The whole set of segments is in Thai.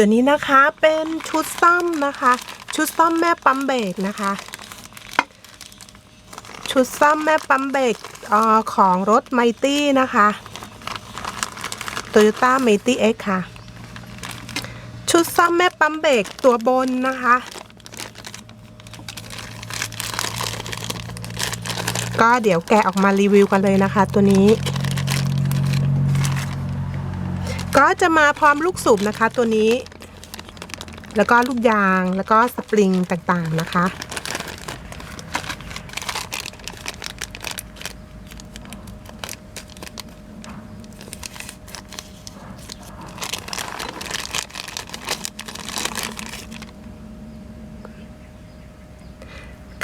ตัวนี้นะคะเป็นชุดซ่อมนะคะ ชุดซ่อมแม่ปั๊มเบรกนะคะ ชุดซ่อมแม่ปั๊มเบรกออของรถไมตี้นะคะ Toyota m i g h t y X ค่ะ ชุดซ่อมแม่ปั๊มเบรกตัวบนนะคะ ก็เดี๋ยวแกะออกมารีวิวกันเลยนะคะตัวนี้ ก็จะมาพร้อมลูกสูบนะคะตัวนี้ แล้วก็ลูกยางแล้วก็สปริงต่างๆนะคะ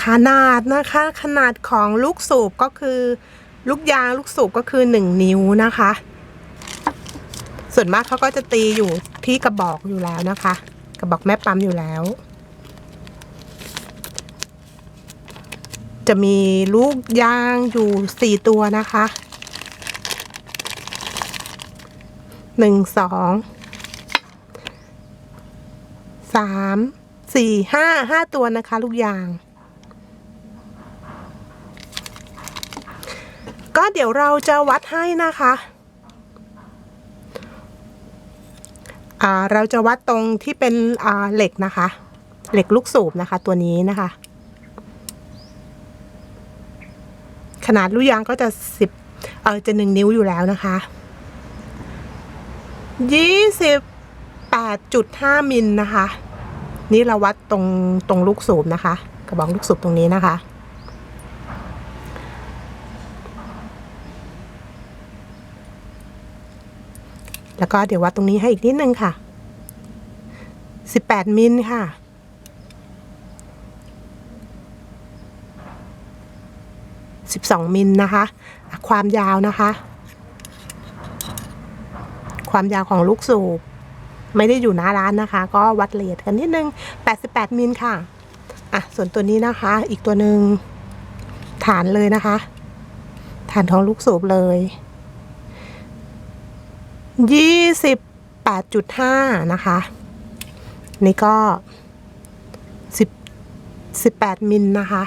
ขนาดนะคะ ขนาดของลูกสูบก็คือ ลูกยางลูกสูบก็คือ 1 นิ้วนะคะ ส่วนมากเขาก็จะตีอยู่ที่กระบอกอยู่แล้วนะคะ กระบอกแม่ปั๊มอยู่แล้ว จะมีลูกยางอยู่สี่ตัวนะคะหนึ่งสองสามสี่ห้าห้าตัวนะคะ ลูกยาง ก็เดี๋ยวเราจะวัดให้นะคะ อ่า เราจะวัดตรงที่เป็นเหล็กนะคะ เหล็กลูกสูบนะคะ ตัวนี้นะคะ ขนาดลูกยางก็จะสิบเออจะหนึ่งนิ้วอยู่แล้วนะคะยี่สิบแปดจุดห้ามิลนะคะ นี่เราวัดตรงตรงลูกสูบนะคะ กระบอกลูกสูบตรงนี้นะคะ แล้วก็เดี๋ยววัดตรงนี้ให้อีกนิดนึงค่ะสิบแปดมิลค่ะสิบสองมิลนะคะ ความยาวนะคะ ความยาวของลูกสูบ ไม่ได้อยู่หน้าร้านนะคะ ก็วัดเอียดกันนิดนึงแปดสิบแปดมิลค่ะ อะ ส่วนตัวนี้นะคะ อีกตัวหนึ่งฐานเลยนะคะ ฐานของลูกสูบเลย ยี่สิบแปดจุดห้านะคะ นี่ก็สิบสิบแปดมิลนะคะ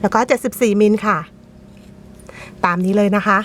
แล้วก็เจ็ดสิบสี่มิลค่ะ ตามนี้เลยนะคะ